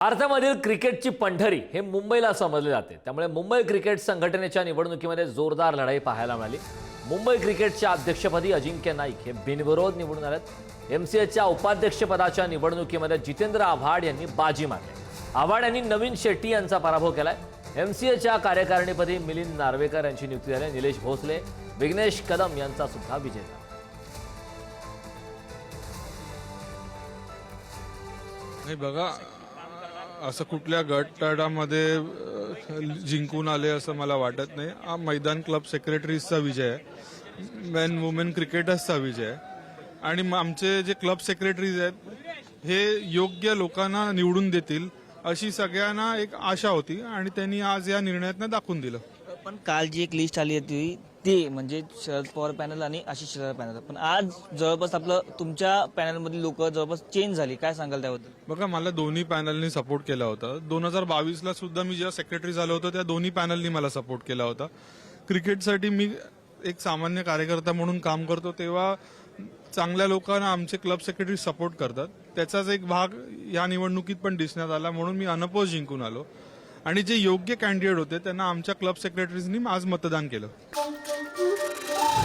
भारतामधील क्रिकेटची पंढरी हे मुंबईला समजले जाते. त्यामुळे मुंबई क्रिकेट संघटनेच्या निवडणुकीमध्ये जोरदार लढाई पाहायला मिळाली. मुंबई क्रिकेटच्या अध्यक्षपदी अजिंक्य नाईक हे बिनविरोध निवडून आलेत. एम सी एच्या उपाध्यक्षपदाच्या निवडणुकीमध्ये जितेंद्र आव्हाड यांनी बाजी मारली. आव्हाड यांनी नवीन शेट्टी यांचा पराभव केलाय. एम सी एच्या कार्यकारिणीपदी मिलिंद नार्वेकर यांची नियुक्ती झाली. निलेश भोसले विघ्नेश कदम यांचा सुद्धा विजय झाला. बघा असं कुठल्या गटामध्ये जिंकून आले असं मला वाटत नाही. हा मैदान क्लब सेक्रेटरीजचा विजय आहे. मेन वुमेन क्रिकेटर्सचा विजय आहे. आणि मग आमचे जे क्लब सेक्रेटरीज आहेत हे योग्य लोकांना निवडून देतील अशी सगळ्यांना एक आशा होती आणि त्यांनी आज या निर्णयातनं दाखवून दिलं. पण काल जी एक लिस्ट आली होती ते म्हणजे शरद पवार पॅनल आणि आशिष शेलार पॅनल पण आज जवळपास आपलं तुमच्या पॅनलमधली लोक जवळपास चेंज झाली. काय सांगाल त्याबद्दल? बघा मला दोन्ही पॅनलनी सपोर्ट केला होता. दोन हजार बावीसला सुद्धा मी जेव्हा सेक्रेटरी झालो होतो त्या दोन्ही पॅनलनी मला सपोर्ट केला होता. क्रिकेटसाठी मी एक सामान्य कार्यकर्ता म्हणून काम करतो तेव्हा चांगल्या लोकांना आमचे क्लब सेक्रेटरी सपोर्ट करतात. त्याचाच एक भाग या निवडणुकीत पण दिसण्यात आला म्हणून मी अनपोज जिंकून आलो. आणि जे योग्य कॅन्डिडेट होते त्यांना आमच्या क्लब सेक्रेटरीजनी आज मतदान केलं. Oh!